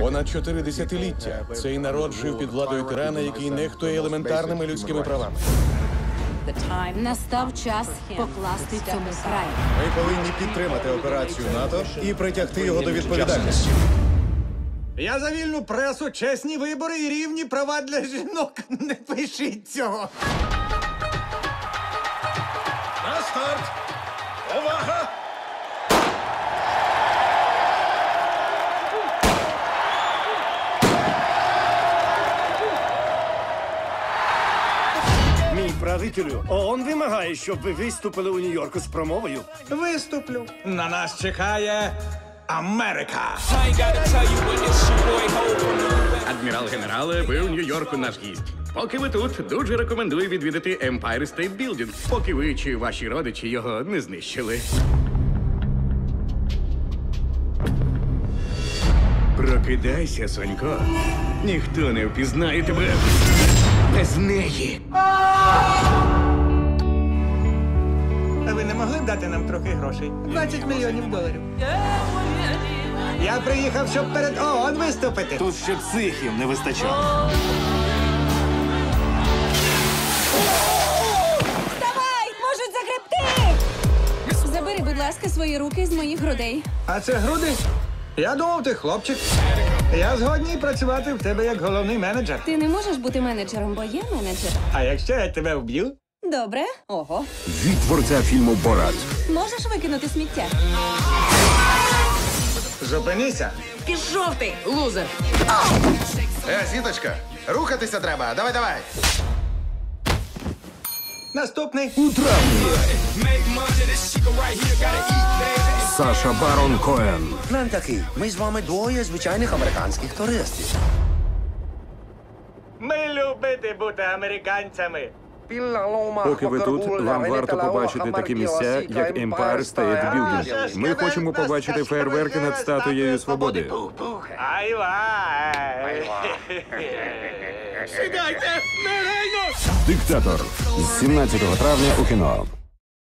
Понад чотири десятиліття цей народ жив під владою тирана, який нехтує елементарними людськими правами. Настав час покласти цьому край. Ми повинні підтримати операцію НАТО і притягти його до відповідальності. Я за вільну пресу, чесні вибори і рівні права для жінок. Не пишіть цього. На старт! Увага! Правителю, ООН вимагає, щоб ви виступили у Нью-Йорку з промовою. Виступлю. На нас чекає Америка. Адмірал генерале, ви у Нью-Йорку наш гість. Поки ви тут, дуже рекомендую відвідати Empire State Building, поки ви чи ваші родичі його не знищили. Прокидайся, Сонько. Ніхто не впізнає тебе без неї. А ви не могли б дати нам трохи грошей? 20 мільйонів доларів. Я приїхав, щоб перед ООН виступити. Тут ще психів не вистачало. Давай! Можуть загребти! Забери, будь ласка, свої руки з моїх грудей. А це груди? Я думав, ти хлопчик. Я згодній працювати в тебе як головний менеджер. Ти не можеш бути менеджером, бо є менеджер. А якщо я тебе вб'ю? Добре, ого. від творця фільму Борат. Можеш викинути сміття? Зупинися. Пішов ти, лузер! Е, сіточка, рухатися треба. Давай, давай. Наступний. У травні Саша Барон Коен. План такий. Ми з вами двоє звичайних американських туристів. Ми любити бути американцями. Поки ви тут, вам варто побачити такі місця, як Empire State Building. Ми хочемо побачити фейерверки над статуєю свободи. Ай-вай! Сідайте! Диктатор з 17 травня у кіно.